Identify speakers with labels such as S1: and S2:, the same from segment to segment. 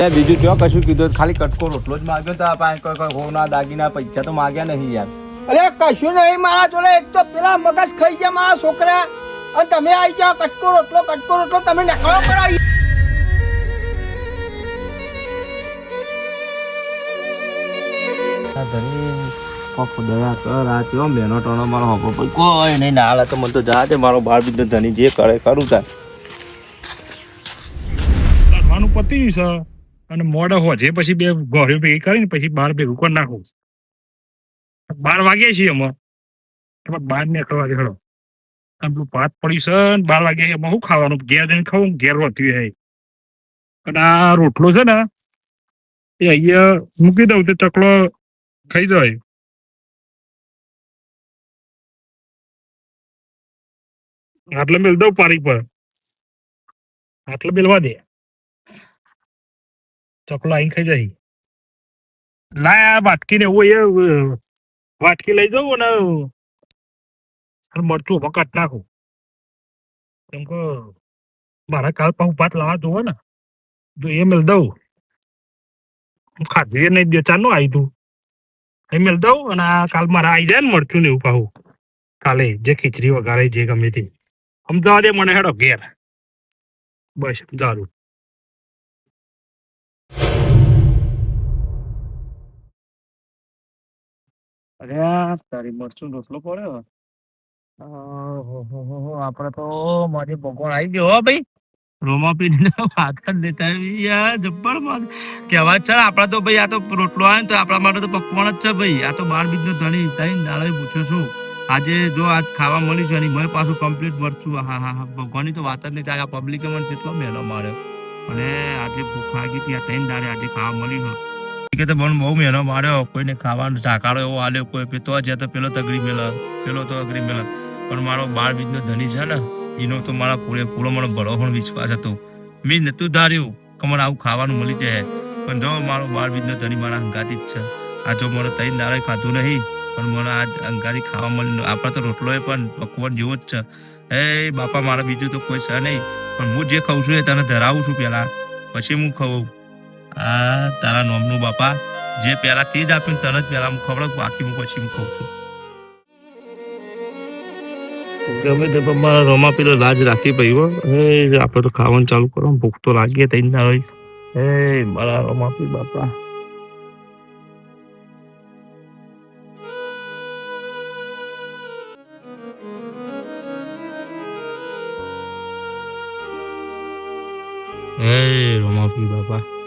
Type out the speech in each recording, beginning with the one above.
S1: તે બીજું જો કશું કીધું ખાલી કટકો રોટલો જ માગ્યો તો પાંચ કોઈ કોઈ હોના દાગીના પૈસા તો માગ્યા નહીં યાર.
S2: અરે કશું નહીં મારા જોડે એક તો પેલા મગજ ખાઈ ગયા મારા છોકરા. અને તમે આવી જાઓ કટકો રોટલો કટકો રોટલો તમે નકળો
S1: ધણી દયા કર આ કેવો મેનો ટોનો મારો હપો પછી કોઈ નહીં ના હાલે તો મને તો જા છે મારો બાળ બીજો ધણી જે કરે કરું તાર
S3: પતી છે. અને મોઢા હોય છે પછી બે ગોળીઓ ભેગી કરીને પછી બાર ભેગું કરી નાખું. બાર વાગ્યા છીએ એમાં બાર ને અકળ વાગે ખડો અને ભાત પડ્યું છે બાર વાગ્યા એમાં શું ખાવાનું? ઘેર જઈને ખાવું ઘેર વધ્યું હે અને આ રોટલો છે ને, એ અહીંયા મૂકી દઉં તો ચકલો ખાઈ જાય. આટલે મેલ દઉં પારી પર. આટલે મેલવા દે. ચકલો આઈને ખાઈ જાય. લાય વાટકી ને એવું એ વાટકી લઈ અને અને મરચું વખત નાખું. કેમ કે મારા કાલ પાઉ ભાત લાવવા જોવો ને, તો એ મેલ દઉં. ખાધું એ નહીં દે ચાલનું આવી તું એ મેલ દઉં અને આ કાલ મારા આવી જાય ને મરચું ને એવું પાઉ કાલે જે ખીચડી વગાડે જે ગમે તે. અમદાવાદે મને હેડો ઘેર. બસ, સમજાવું.
S1: અરે તારી મરચું રોટલો પડ્યો. આપડે તો મારી ભગવાન આવી ગયો ભાઈ. રોમા પીને જ લેતા યાર જબ્બરમાં કહેવાય છે, આપડા તો ભાઈ આ તો રોટલો આવે તો આપણા માટે તો પકવાન જ છે ભાઈ. આ તો બાર બીજ નો ધણી તઈ દાડે પૂછ્યો છું. આજે જો આજ ખાવા મળી છે અને મને પાછું કમ્પ્લીટ મરચું. હા હા હા. ભગવાનની તો વાત જ નહીં થાય. આ પબ્લિકે મને કેટલો મહેનો માર્યો. અને આજે ભૂખ લાગી હતી, આ ત્રણ દાડે આજે ખાવા મળ્યું છે. કે તો મને બહુ મહેનો માર્યો. કોઈને ખાવાનું ઝાકાળો એવો આલ્યો, કોઈ પે તો જ્યાં તો પેલો તગડી મેલ. પેલો તો અગરી મેલ. પણ મારો બાળ બીજનો ધણી છે ને, એનો તો મારા પૂરે પૂરો મને બળો પણ વિશ્વાસ હતો. મેં નતું ધાર્યું કે મને આવું ખાવાનું મળી જાય પણ જો મારો બાળ બીજનો ધણી મારા હંગાતી જ છે. આ જો મને તઈ દાડે ખાધું નહીં, પણ મને આ અંગારી ખાવા મળ્યું આપણા તો રોટલો પણ પકવાન જેવો જ છે. એ બાપા મારા બીજું તો કોઈ છે નહીં. પણ હું જે ખાઉં છું એ તને ધરાવું છું પેલા. પછી હું ખાઉં. આ તારા નોમનું બાપા, જે પેલા તે જ આપ્યું તને જ પેલા હું બાકી હું પછી હું છું. ગમે તે પણ રોમા પેલો લાજ રાખી ભાઈ હે. આપણે તો ખાવાનું ચાલુ કરો ભૂખ તો લાગીએ તઈ ના હોય હે મારા રોમા પી બાપા. હે રોમાપી બાપા.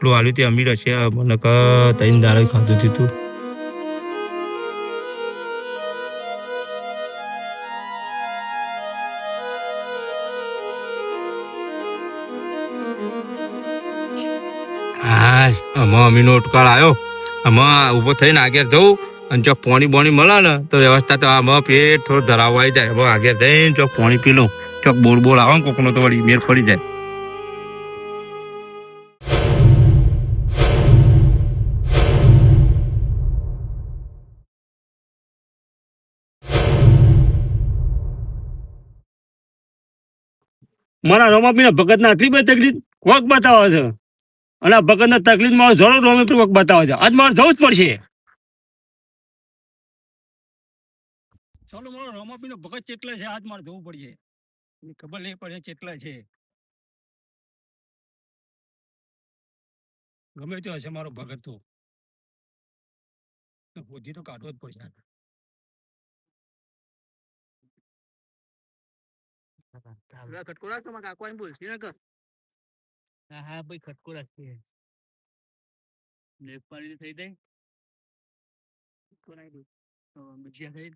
S1: આટલું આલ્યું તે અમીર હશે મને ક તૈન દાડે ખાધું હતું તું હા આમાં અમીનો ઉટકાળ આવ્યો આમાં ઊભો થઈને આગળ જવું અને જો પાણી બોણી મળે ને તો વ્યવસ્થા તો આમાં પેટ થોડું ધરાવાઈ જાય હવે આગળ જઈને જો પાણી પી લઉં ચોક બોલ બોલ આવે કોકનો તો વળી મેર પડી જાય
S3: મારા રોમાપીના ભગતના આટલી બધી તકલીફ વક બતાવે છે? અને આ ભગતના તકલીફ મારો જરૂર રોમાપી વક બતાવે છે. આજ મારે જવું જ પડશે. ચાલો, મારો રોમાપીનો ભગત ચેટલા છે? આજ મારે જવું પડશે. ખબર નહીં પડે ચેટલા છે. ગમે તે હશે મારો ભગત તો. હોજી તો કાઢવો જ પડશે.
S1: ખટકો રાખ તમારા કાકો આઈને બોલશે ને કર હા હા ભાઈ ખટકો રાખીએ લેપ પાડી થઈ જાય ખટકો દઉં ભજીયા થઈ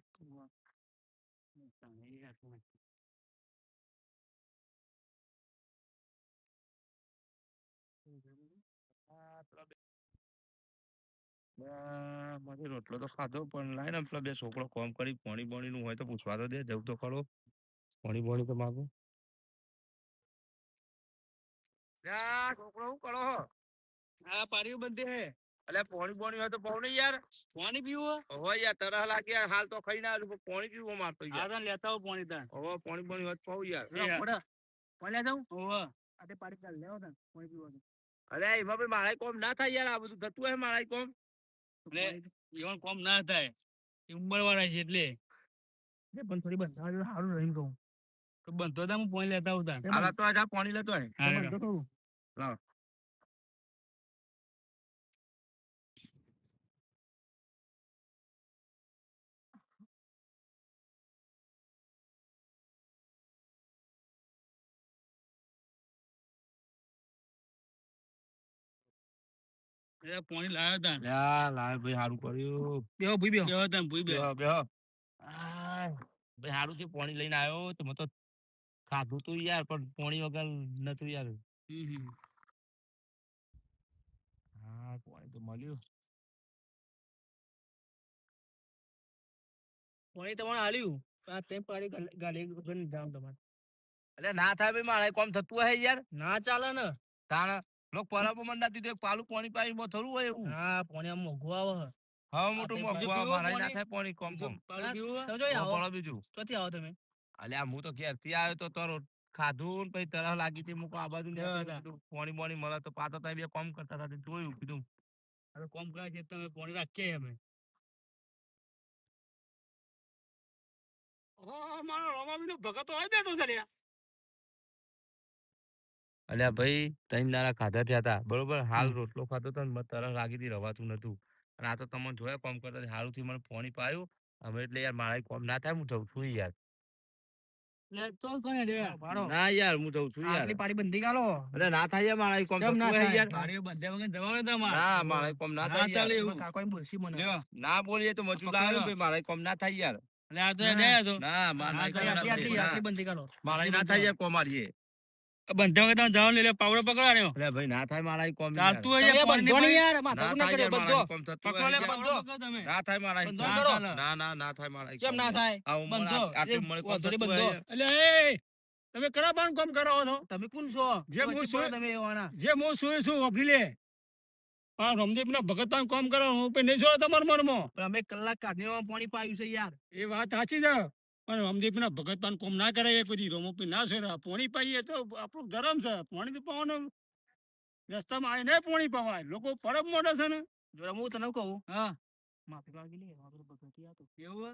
S1: મારી રોટલો તો ખાધો પણ લાય ને પેલા બે છોકરો કોમ કરી પોણી બોણી નું હોય તો પૂછવા તો દે જવું તો ખરો પોણી બોણી તો માગો. છોકરો શું કરો આ પાણી બંધી હે. એટલે પોણી બોણી હોય તો પાવ ને યાર. પાણી પીવું હોય યાર તરહ લાગે યાર હાલ તો ખાઈ ના પાણી પીવું મારતો યાર.
S3: આ લેતા આવો પાણી તાર
S1: હવે પાણી બોણી હોય તો પાવ યાર.
S3: પાણી જાઉં ઓવા આતે પાણી ચાલ લેવો તાર પાણી પીવાનું
S1: અરે એમાં ભાઈ મારા કોમ ના થાય યાર આ બધું થતું હોય મારા કોમ?
S4: એટલે એવાનું કોમ ના થાય. ઉંમર વાળા છે એટલે.
S2: પણ થોડી બંધાવા સારું રહી. કહું
S4: તો બંધો હતા હું પોઈન્ટ લેતા આવતા.
S1: હાલા તો આજે પાણી લેતો
S4: હે
S2: લાવ્યો
S4: એટલે પોણી લાવ્યા હતા
S1: યા ભાઈ સારું કર્યું.
S2: બેહો ભૂઈ બેહો.
S4: બેહો તમે ભૂઈ બે
S1: બેહો. બેહો ભાઈ સારું છે પાણી લઈને આવ્યો તો મેં તો ખાધું તું યાર પણ પોણી વગર નતું યાર. હા પોણી તો મળ્યું.
S2: પોણી તમારે હાલ્યું? આ તેમ પાડી ગાલી ગાલે જામ તમારે.
S1: એટલે ના થાય ભાઈ મારે કોમ થતું હોય યાર.
S2: ના ચાલે ને.
S1: તાણ લોક પરાબો મંડા દીધું એક પાલું પાણી પાઈ માં થોડું હોય એવું.
S2: હા પોણી આમ મોઘું આવે હા.
S1: મોટું મોઘું આવે, મારે ના થાય પોણી કોમ કોમ?
S2: તમે જોઈ આવો.
S1: બીજું
S2: ક્યાંથી આવો તમે?
S1: અલ્યા હું તો ઘેરથી આવ્યો તો તારો ખાધું ને પછી તરફ લાગી હતી. મૂકો આ બાજુ પોણી બોણી મળે તો પાછો ત્યાં બે કોમ કરતા હતા. જોયું કીધું
S4: હવે કોમ કરે છે તમે પોણી રાખીએ અમે.
S1: અલ્યા ભાઈ દાડા ખાધા થયા હતા બરોબર હાલ રોટલો ખાધો તો ને લાગી હતી રવાતું નતું. અને આ તો તમને જોયા કોમ કરતા સારું થી મને પાણી પાયું. હવે એટલે યાર મારા કોમ ના થાય હું જઉં છું યાર. ના યાર હું જઉં છું યાર
S2: પાડી બંધી ગાલો
S1: અરે ના થાય મારા કોમ
S2: ના થાય?
S1: યાર
S4: બારીઓ બંધ્યા વગર જવાનું તમારે.
S1: ના મારા કોમ ના
S4: ના
S1: થાય
S4: ચાલે
S1: યાર.
S4: એવું.
S2: કાકો એમ મને
S1: ના બોલીએ તો. ભાઈ મારા કોમ ના થાય યાર
S4: આ
S2: ના,
S4: જાય તો.
S1: ના મારા
S4: ના,
S1: થાય.
S2: બંધી ગાલો
S1: મારા ના થાય યાર કોમ હારીએ.
S4: કે તમે જવાનું લે, પાવડો પકડવાનો.
S1: અરે ભાઈ ના થાય મારા કોમ
S4: ચાલતું હોય
S2: બંધો યાર માથા ના
S1: થાય
S2: બંધો.
S4: પકડો લે, પકડો તમે.
S1: ના થાય મારા
S2: બંધો કરો.
S1: ના ના ના થાય મારા
S2: કેમ ના થાય?
S1: આ
S2: બંધો.
S1: આટલી મળે કોમ
S2: બંધો.
S4: એટલે એ, તમે કરા બાણ કોમ કરાવો છો?
S2: તમે કોણ છો?
S4: જે હું છું-
S2: તમે એવાના.
S4: જે હું છું છું વાપરી લે? આ રમદીપ ના ભગત પાન કોમ કરો હું પે નહીં છોડો તમારા મનમાં.
S2: અમે કલાક કાઢીને પાણી પાયું છે યાર.
S4: એ વાત સાચી છે. પણ રમદીપ ના ભગત પાન કામ ના કરાય પછી રોમોપી ના છે પોણી પાઈએ તો આપણું ધરમ છે. પોણી તો પાવાનું રસ્તામાં આવીને પોણી પાવાય. લોકો પરબ મોડે છે ને.
S2: હું તને કહું?
S4: હા.
S2: માફી માંગી લે. મારો ભગતી આ તો
S4: એવું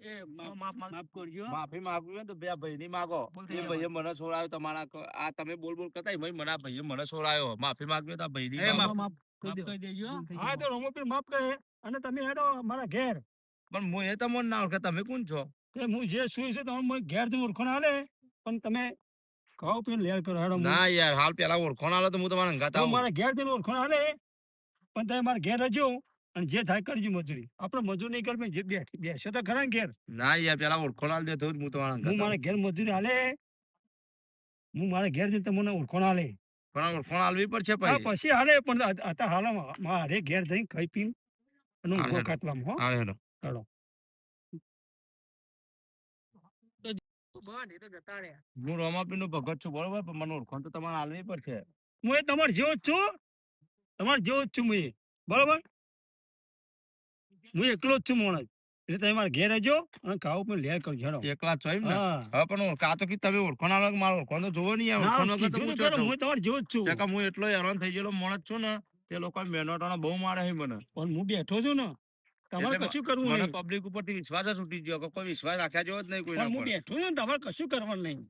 S4: એ માફ
S2: માફ
S4: કરજો.
S1: માફી માંગવી હોય તો બે ભાઈ ની માગો એ ભાઈએ મને છોડાયો તમારા આ તમે બોલ બોલ કરતા ભાઈ મને ભાઈએ મને છોડાયો માફી માંગવી તો આ ભાઈ ની
S4: માફ-
S2: કરી
S4: દેજો. હા. તો રોમોપી માફ કરે. અને તમે હેડો મારા ઘેર.
S1: પણ હું એ તમને ના ઓળખે. તમે કોણ છો?
S4: હું જે સુઈ છે તમે મને ઘેરથી ઓળખો ના હાલે. પણ તમે કહો પી લેર કરો હેડો
S1: ના યાર હાલ પેલા ઓળખો ના તો હું તમારા ગાતા
S4: હું મારા ઘેરથી ઓળખો ના હાલે. પણ તમે મારા ઘેર રહેજો અને જે થાય કરજો મજૂરી. આપણે મજૂર નહીં કરવી જે બેસે તો ખરા ઘેર.
S1: ના યાર પેલા ઓળખો ના દે તો હું તમારા
S4: હું મારા ઘેર મજૂરી હાલે. હું મારા ઘેર જઈને તમને ઓળખો ના લે
S1: પણ ઓળખો હાલવી પડશે પછી.
S4: પછી હાલે પણ અત- અત્યારે હાલમાં મારે ઘેર જઈને ખાઈ પીને અને
S1: હાલે, હાલે.
S4: કાટલામાં હો.
S1: હા
S2: બંધ, એ તો જતા રહ્યા.
S1: હું રોમાપી નો ભગત છું બરોબર? પણ મને ઓળખો તો તમારે હાલવી પડશે
S4: હું એ તમારે જેવો જ છું. તમારે જેવો જ છું હું એ બરોબર? હું એકલો જ છું માણસ. એટલે તમે મારા ઘેર રહેજો અને ખાવું પણ લેર કરજો હેડો.
S1: એકલા જ છો એમ ને?
S4: હા.
S1: હવે પણ ઓળખા તો કે તમે ઓળખો ના આવે મારો ઓળખો તો જોવો નહીં યાર ઓળખો તો. હું
S4: તમારે જેવો જ છું.
S1: કે હું એટલો હેરાન થઈ ગયેલો માણસ છું ને તે લોકો મહેનતોના બહુ મારે છે મને.
S4: પણ હું બેઠો છું ને. તમારે કશું કરવું નહીં.
S1: પબ્લિક ઉપરથી વિશ્વાસ જ ઉઠી ગયો કોઈ વિશ્વાસ રાખ્યા જેવો જ નહીં કોઈ
S4: હું બેઠું છું ને તમારે કશું કરવાનું નહીં.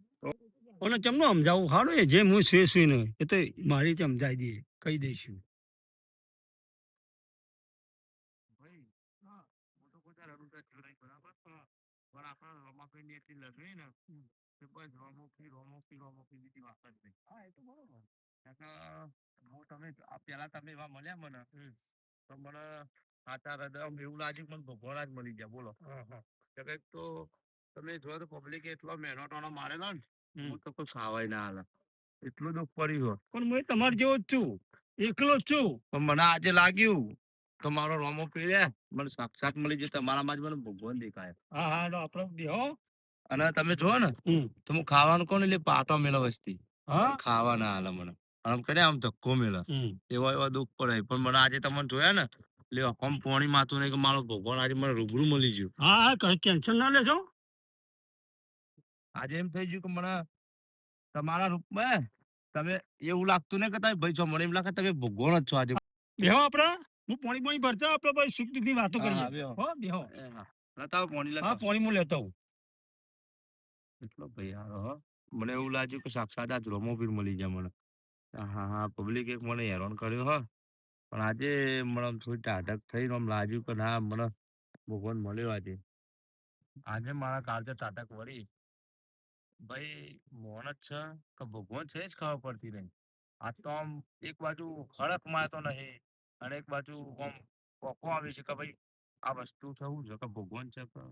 S4: અને ચમનું સમજાવું? હારું એ જેમ હું સુઈ ને એ તો મારી રીતે સમજાવી દઈએ કહી દઈશું.
S1: પેલા તમે એવા મળ્યા મને તો મને સાચા હૃદય એવું લાગ્યું મને ભગવાન જ મળી ગયા. બોલો. કંઈક તો તમે જોયો તો પબ્લિક એટલો મહેનતોનો મારેલો ને. હું તો કોઈ સાવાય ના હાલ. એટલું દુઃખ પડ્યું
S4: પણ હું તમારે જેવો જ છું. એકલો જ છું.
S1: પણ મને આજે લાગ્યું તો મારો રોમો પીડ્યા મને સાક્ષાત મળી જાય તમારામાં જ મને ભગવાન દેખાય.
S4: હા હા આપણે દેહો
S1: અને તમે જો ને તો હું ખાવાનું કોણ એટલે પાટો મેળો વસ્તી.
S4: હા?
S1: ખાવા ના હાલે મને. આમ કરે આમ ધક્કો
S4: મેળો.
S1: એવા એવા દુઃખ પડે પણ મને આજે તમને જોયા ને એટલે આમ પોણી માતું નહીં કે મારો ભગવાન આજે મને રૂબરૂ મળી ગયું.
S4: હા હા કઈ ટેન્શન ના લેજો
S1: આજે એમ થઈ ગયું કે મને તમારા રૂપમાં તમે એવું લાગતું નહીં કે તમે ભાઈ છો મને એમ લાગે તમે ભગવાન જ છો આજે.
S4: બેહો આપડે હું પાણી પાણી ભરતા આપણે ભાઈ સુખ દુઃખની વાતો
S1: હા,
S4: કરીએ. હો બેહો.
S1: લેતા આવો પાણી લેતા
S4: હા. પાણી હું લેતો આવું.
S1: એટલો ભાઈ હારો મને એવું લાગ્યું કે સાક્ષાત આજ રોમોવીર મળી જાય મને. હા હા પબ્લિક એક મને હેરાન કર્યો હો. પણ આજે મને આમ થોડી ટાઢક થઈ આમ લાગ્યું કે ના મને ભગવાન મળ્યો આજે. આજે મારા કાળજે ટાટક વળી. ભાઈ મોન જ છે કે ભગવાન છે જ ખબર પડતી નહીં. આ તો આમ એક બાજુ ખડક મારતો નહીં અને એક બાજુ આમ પોકો આવે છે કે ભાઈ આ વસ્તુ થવું છે કે ભગવાન છે કે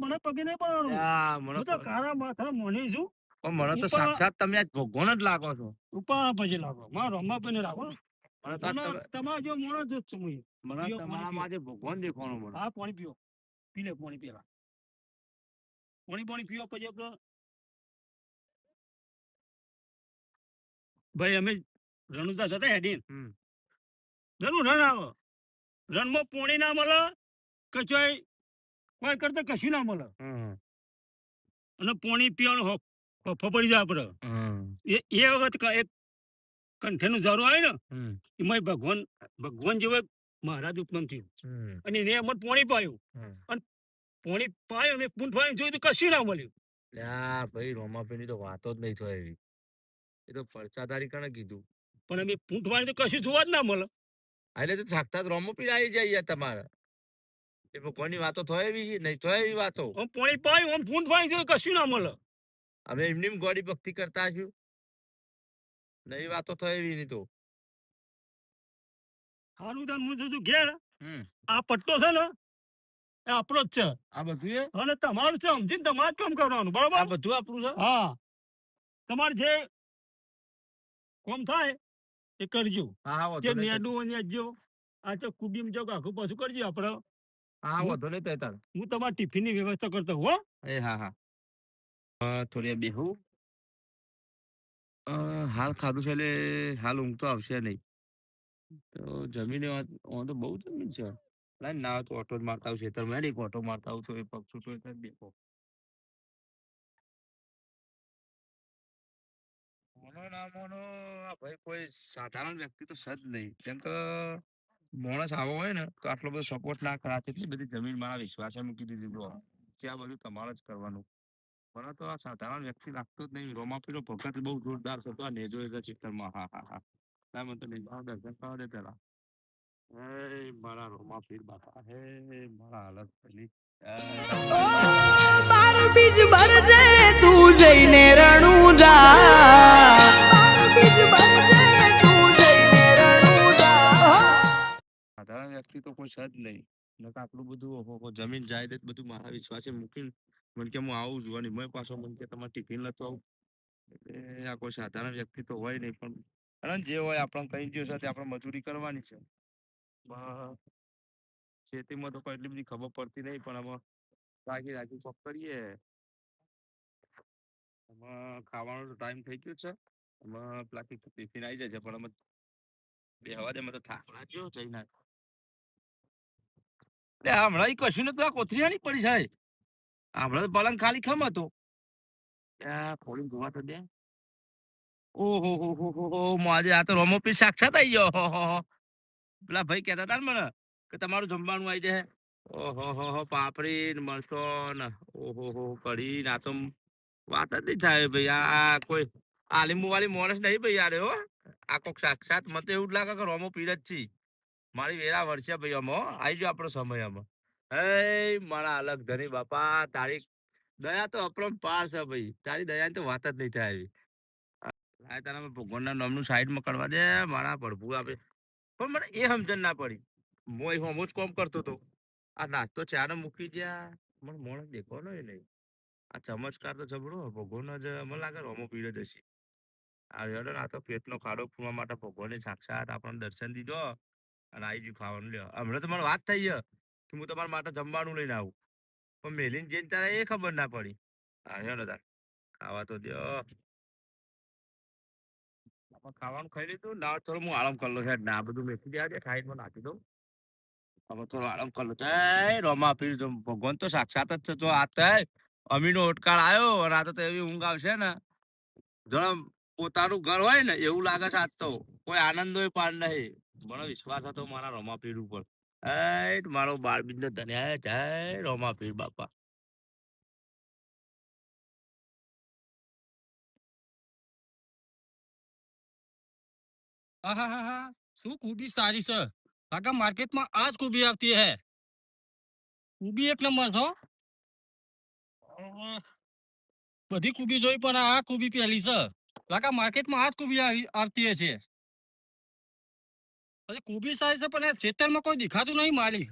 S4: મને પગે નહીં પડવાનું.
S1: મને
S4: તો
S1: કારા
S4: કાળા માથા મોની છું
S1: મને તો સાક્ષાત તમે ભગવાન જ લાગો છો.
S4: ઉપર પછી લાગો. મારા
S1: આજ
S4: તમે
S1: તમે-
S4: તમારા જો મોણો જ છું હું.
S1: મને તમારા
S4: પાણી
S1: માં ભગવાન દેખવાનો મને
S4: હા પાણી પીઓ. પી લે પાણી પીલા પાણી પાણી પીઓ પછી આપણે. ભાઈ અમે રણુજા જતા હેડીન જરૂર રણ આવો. રણમાં પોણી ના મળે કચોય કોઈ કરતા કશું ના મળે. અને પોણી પીવાનું ફફડી જાય
S1: આપડે
S4: એ એ વખત એક કંઠેનું ઝારું આવે ને. એમાં ભગવાન ભગવાન જેવો મહારાજ ઉપનમ થયું. અને એને અમને પોણી પાયું.
S1: અને
S4: પોણી પાયું મેં પૂન પાણી જોયું તો કશું ના મળ્યું.
S1: લ્યા ભાઈ રોમાપીની તો વાતો જ નહીં થાય એવી. એ તો ફરસાદારી કણે કીધું?
S4: પણ અમે પૂંઠ પાણી તો કશું જોવા જ ના મળે.
S1: એટલે તો સાક્ષાત રોમોપી આવી જાય તમારે. એ ભગવાનની વાતો થાય એવી નહીં થાય એવી વાતો.
S4: પોણી પાયું આમ પૂંઠ પાણી જોયું કશું ના મળે.
S1: અમે એમની ગોડી ભક્તિ કરતા છું નવી વાતો થાય એવી નહીં તો.
S4: સારું તાન હું જોજો ઘેર. આ પટ્ટો છે ને એ આપણો જ છે.
S1: આ બધું એ?
S4: અને તમારું છે સમજીને તમારે કામ કરવાનું
S1: આ બધું આપણું છે?
S4: હા. તમારે જે કોમ થાય એ કરજો.
S1: હા
S4: જે નેડું અને જો. આ તો કુડીમ જો આખું પાછું કરજો આપણે.
S1: હા વધો નહીં તારે.
S4: હું તમારા ટિફિનની વ્યવસ્થા કરતો હો.
S1: એ હા હા. થોડી બેહું હાલ ખાધું છે એટલે હાલ ઊંઘ તો આવશે નહીં તો જમીને હું તો બહુ જમીન છે ના હોય તો ઓટો જ મારતા આવશે તો મેં એક ઓટો મારતા આવું એ પગ છૂટો એટલે બેહો મોનો ના મોનો ભાઈ કોઈ સાધારણ વ્યક્તિ તો છે જ નહીં કેમ કે માણસ આવો હોય ને તો આટલો બધો સપોર્ટ ના કરા એટલી બધી જમીન મારા વિશ્વાસે મૂકી દીધી આ બધું તમારે જ કરવાનું મને તો આ સાધારણ વ્યક્તિ લાગતો જ નહીં. રોમા પેલો ભગત બહુ જોરદાર છે આ નેજો એટલે ચિત્તરમાં હા હા હા. ના મને તો નિભાવ દર્શન કરવા દે પેલા. હે મારા રોમાપીર બાપા. હે મારા હાલત પેલી.
S5: બાર બીજ ભરજે તું જઈને રણું જા. બાર બીજ ભરજે તું જઈને રણું જા.
S1: સાધારણ વ્યક્તિ તો કોઈ છે જ નહીં. નકા આટલું બધું જમીન જાયદાદ બધું મારા વિશ્વાસે મૂકીને મને કે હું આવું છું અને મેં પાછો મને કે તમારે ટિફિન લેતો આવું. એટલે આ કોઈ સાધારણ વ્યક્તિ તો હોય નહીં પણ અને જે હોય આપણે કઈ દિવસ સાથે આપણે મજૂરી કરવાની છે. ખેતીમાં તો કોઈ એટલી બધી ખબર પડતી નહીં પણ આમાં રાખી રાખી ચોક કરીએ. આમાં ખાવાનો ટાઈમ થઈ ગયો છે. આમાં પ્લાસ્ટિક ટિફિન આવી જાય છે પણ અમે બે હવા દે તો થાક લાગ્યો જઈ લે, હમણાં કશું નતું, આ કોથરિયાની પડી છે હમણાં તો પલંગ ખાલી ખમ હતો. ખોલીને જોવા તો દે. ઓહો હો હો હો હો માજે આ તો રોમોપી સાક્ષાત આવી ગયો. હો હો હો. પેલા ભાઈ કહેતા હતા ને મને કે તમારું જમવાનું આવી જાય ઓહો હો હો પાપડી ને મરચો ને ઓહો હો કઢી ને આ તો વાત જ નહીં થાય ભાઈ. આ કોઈ આલીમુ વાળી માણસ નહીં ભાઈ યાર હો. આ કોક સાક્ષાત મને તો એવું જ લાગે કે રોમો પીર જ છી. મારી વેરા વર્ષે ભાઈ અમો આવી ગયો આપણો સમય આમાં. એ મારા અલગ ધની બાપા, તારી દયા તો અપરમ પાર છે ભાઈ. તારી દયાની તો વાત જ નહીં થાય એવી. લાય તારા ભગવાનના નામનું સાઈડમાં કરવા દે, મારા પ્રભુ આપે. પણ મને એ સમજણ ના પડી. મોય હોમો જ કોમ કરતો હતો. આ નાસ્તો ચાને મૂકી જ્યા મને મોણ દેખવાનો એ નહીં આ ચમત્કાર તો જબરો, ભગવાન જ મને લાગે રોમો પીડે જ હશે. આ ને, આ તો પેટનો ખાડો ફૂવા માટે ભગવાનની સાક્ષાત આપણને દર્શન દીધો અને આવી જ ખાવાનું લ્યો. હમણાં તો મને વાત થઈ છે કે હું તમારા માટે જમવાનું લઈને આવું. પણ મેલીન જઈને તારે એ ખબર ના પડી. હા હેડો તાર. ખાવા તો દો ખાવાનું ખાઈ લીધું. ના, થોડું હું આરામ કરી લઉં. છે ના બધું મેથી દેવા સાઈડમાં નાખી દઉં. હવે થોડો આરામ કરી લઉં. એ રોમા પીર જો, ભગવાન તો સાક્ષાત જ છે. જો આ થાય અમીનો ઓટકાર આવ્યો અને આ તો એવી ઊંઘ આવશે ને. જાણે પોતાનું ઘર હોય ને, એવું લાગે છે આજ તો. કોઈ આનંદ હોય પાડ નહીં. મને વિશ્વાસ હતો મારા રમાપીર ઉપર. એ મારો બાળ બિંદુ ધન્યા જય રમાપીર બાપા.
S6: આહાહાહા, શું ખૂબી સારી છે? કાકા માર્કેટમાં આ જ કુબી આવતી હે. ખૂબી એક નંબર છો. બધી ખૂબી જોઈ પણ આ ખૂબી પહેલી છે. કાકા માર્કેટમાં આ જ ખૂબી આવી આવતી હશે અરે કુબી સારી છે પણ આ ખેતરમાં કોઈ દેખાતું નહીં માલી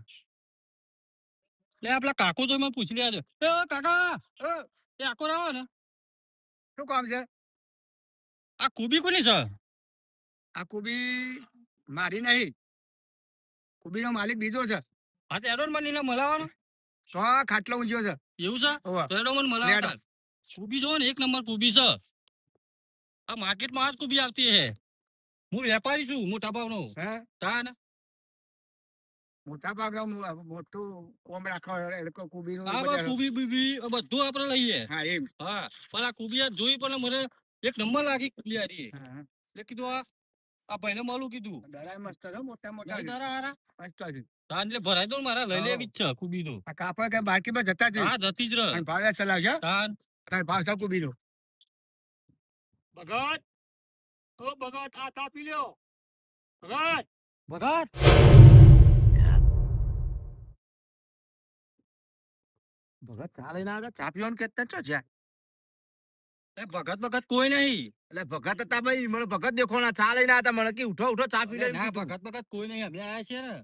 S6: એટલે આપલા કાકો જોઈ મને પૂછી લેજો એ કાકા એ, આકો આવો ને
S2: શું કામ છે?
S6: આ કુબી કોની છે?
S2: આ કુબી મારી નહીં. કુબીનો માલિક બીજો છે.
S6: આ તો એડોન મને મળવાનો
S2: તો ખાટલો ઊંઝ્યો છે.
S6: એવું છે. તો એડો મને મળવાનો કુબી જો ને એક નંબર કુબી છે. આ માર્કેટમાં આ જ કુબી આવતી હે. હું વેપારી છું મોટા ભાવનો
S2: હે?
S6: તાન?
S2: મોટા ભાગનો મોટું કોમ રાખો એ લોકો
S6: આ કુબી બીબી બધું આપણે લઈએ.
S2: હા એમ.
S6: હા પણ આ કુબિયા જોઈ પણ મને એક નંબર લાગી કુબી
S2: હા.
S6: એટલે કીધું આ આ ભાઈને માલું કીધું.
S2: દરાય મસ્ત છે મોટા મોટા
S6: દરા હારા?
S2: મસ્ત છે.
S6: એટલે ભરાઈ દો મારા લઈ. લેવી છે કુબી નું
S2: આ કાપડ કે બાકી પર જતા જ
S6: હા જતી જ રહે.
S2: અને ભાવે ચલાવશે
S6: તાન.
S2: તારે ભાવ છે કુબીનો.
S6: ભગત! ઓ ભગત આ ચા પી લ્યો. ભગત ભગત
S1: ભગત ચા લઈને આવ્યા ચા પીવાનું કેતા છો જ્યાં.
S6: એ ભગત ભગત કોઈ નહીં.
S1: એટલે ભગત હતા ભાઈ મને ભગત દેખો ના ચા લઈને આવ્યા મને કે ઉઠો ઉઠો ચા પી લે
S6: ભગત ભગત કોઈ નહીં. અમે આવ્યા છીએ ને.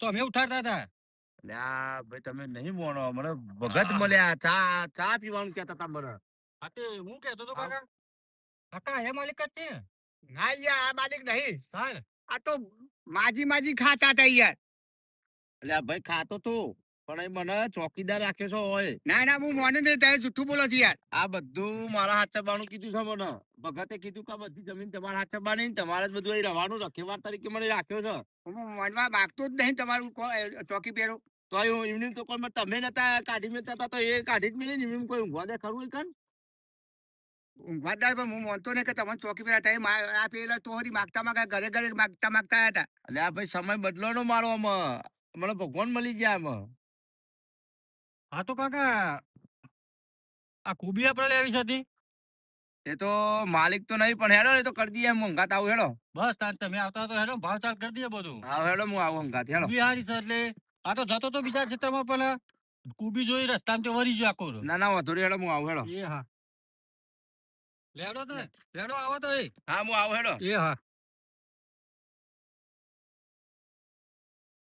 S6: તો અમે ઉઠાડતા હતા.
S1: લ્યા ભાઈ તમે નહીં મોણો મને ભગત મળ્યા. ચા ચા પીવાનું કેતા હતા મને.
S6: હા કેતો તો
S2: હા.
S6: કાકા? કાકા એ માલિક જ છે.
S2: ના યાર આ માલિક નહીં.
S6: સર
S2: આ તો માજી માજી ખાતા હતા યાર.
S1: એટલે ભાઈ ખાતો તો પણ એ મને ચોકીદાર રાખ્યો છો હોય
S2: ના ના હું મોને નહીં તારે જુઠ્ઠું બોલો છે યાર.
S1: આ બધું મારા હાથ ચબાનું કીધું છે મને. ભગતે કીધું કે બધી જમીન તમારા હાથ ચબાની ને તમારે જ બધું અહીં રહેવાનું રખેવાર તરીકે મને રાખ્યો છે.
S2: હું મોનવા માંગતો જ નહીં તમારું ચોકી પહેરો.
S1: તો એમની તો કોઈ તમે નતા કાઢી મેં હતા તો એ કાઢી જ મેલી ને કોઈ ઊંઘવા દે ખરું કાન
S2: ઊંઘવાદાર પણ હું માનતો નહીં કે તમે ચોકી પર હતા એ આ પેલા તો હરી માગતા માગતા ઘરે ઘરે માગતા માગતા હતા.
S1: એટલે આ ભાઈ સમય બદલવાનો મારો આમાં. મને ભગવાન મળી ગયા આમાં.
S6: હા તો કાકા આ કુબી આપણે લેવી છે હતી
S1: એ તો માલિક તો નહીં પણ હેડો એ તો કરી દઈએ મંગાત આવું હેડો.
S6: બસ તાન તમે આવતા તો હેડો ભાવ ચાલ કરી દઈએ બધું.
S1: હા હેડો હું આવું મંગાત હેડો.
S6: બિહારી હારી છે એટલે આ તો જતો તો બીજા ખેતરમાં પણ કુબી જોઈ રસ્તામાં તો વરી ગયો આખો.
S1: ના ના વધુ હેડો હું આવું હેડો.
S6: એ હા. લેડો તો લેડો આવો તો
S1: હા હું આવું હેડો.
S6: એ હા.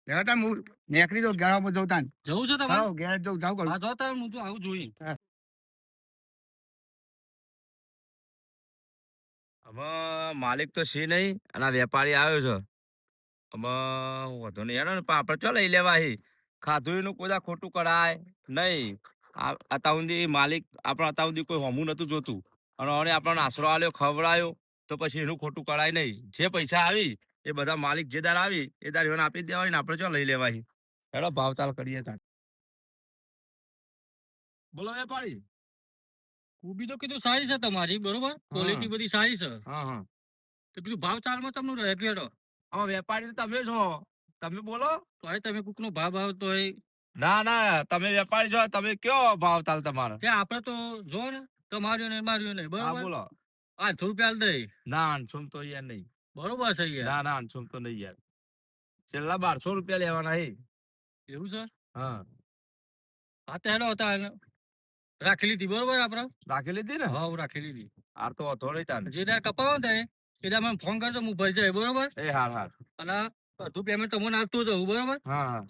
S2: લેવા તા હું નીકળી દઉં ગાળામાં જઉં તાન.
S6: જવું છે તમારે?
S2: હા ઘેર જઉં જાઉં કરું.
S6: હા જો તાર હું તો આવું જોઈ.
S1: આમાં માલિક તો છે નહીં અને આ વેપારી આવ્યો છે. આમાં વધુ નહીં હેડો ને પાપડ ચો લઈ લેવા હી? ખાધું એનું કોઈ ખોટું કરાય? નહીં. અત્યાર સુધી માલિક આપણે અત્યાર સુધી કોઈ હોમું નતું જોતું. અને હવે આપણને આશરો આલ્યો ખવડાયો તો પછી એનું ખોટું કરાય નહીં. જે પૈસા આવી એ બધા માલિક જે દાર આવી એ દાર એને આપી દેવાય ને આપણે ચો લઈ લેવાય. હેડો ભાવતાલ કરીએ તાર બોલો વેપારી
S6: કુબી તો કીધું સારી છે તમારી બરોબર? ક્વોલિટી બધી સારી છે.
S1: હા હા.
S6: તો કીધું ભાવ ચાલમાં તમને રહે હેડો.
S1: હા વેપારી તમે છો તમે બોલો.
S6: તો તમે કોક નો ભાવ ભાવ તો
S1: ના ના તમે વેપારી છો તમે કયો ભાવ તાલ તમારો?
S6: કે આપણે તો જો ને તમાર્યો નહીં માર્યો
S1: નહીં
S6: બરોબર?
S1: બોલો.
S6: આઠસો રૂપિયા આલ દે
S1: ના આઠસો તો યાર નહીં.
S6: બરોબર છે યાર.
S1: ના ના આઠસો તો નહીં યાર. છેલ્લા બારસો રૂપિયા લેવાના હે.
S6: એવું છે?
S1: હા.
S6: હા તો હેડો હતા એને રાખી લીધી બરોબર આપણે
S1: રાખી લીધી ને?
S6: હા રાખી લીધી.
S1: આર તો અથોડી તાને.
S6: જે તારે કપાવો ને એ મને ફોન કરજો હું ભરી જાય બરોબર?
S1: એ હા હા
S6: અને અડધું પેમેન્ટ તમને આપતો જવું બરોબર?
S1: હા હા.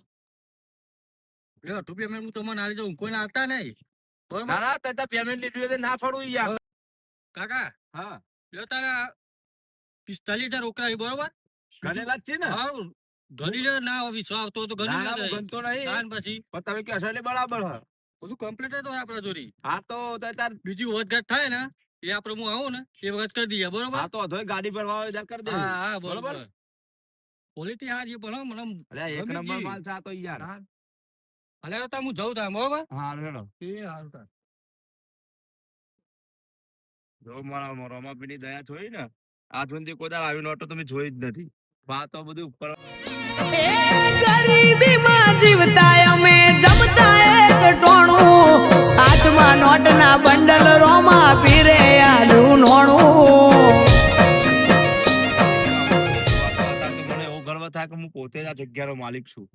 S6: અડધું પેમેન્ટ હું તમને આવી જાઉં કોઈને આવતા નહીં.
S1: ના ના તે પેમેન્ટ લીધું એટલે ના ફરવું યાર.
S6: કાકા
S1: હા.
S6: જો તારા પિસ્તાલીસ હજાર રોકડા બરોબર?
S1: ગણેલા છે ને?
S6: હા ગણી ના હવે વિશ્વાસ આવતો તો ગણી
S1: ગણતો નહીં.
S6: પછી.
S1: તમે કહેશો એટલે બરાબર હા
S6: બધું કમ્પ્લીટ જ હોય આપણા જોડી.
S1: હા તો તે તાર
S6: બીજી વધઘાટ થાય ને એ આપડે હું આવું ને એ વખત કરી દઈએ બરોબર?
S1: હા તો અધોય ગાડી ભરવા હોય કરી દે.
S6: હા હા
S1: બરોબર?
S6: ક્વોલિટી હારી પણ મને
S1: એક નંબર માલ છે તો યાર.
S6: હા.
S4: અલે તો હું જઉં તા બરોબર
S1: હા હેડો.
S4: એ હારું તાર.
S1: જો મારા રોમાપીની દયા જોઈ ને આ સુધી કોદાર આવી નોટો તમે જોઈ જ નથી. વાતો બધું ઉપર
S5: એ ગરીબીમાં જીવતા અમે જમતા એક ટોણું. હાથમાં નોટના બંડલ રોમા પીરે આલુ નોણું.
S1: મને એવો ગર્વ થાય કે હું પોતે જ આ જગ્યાનો માલિક છું.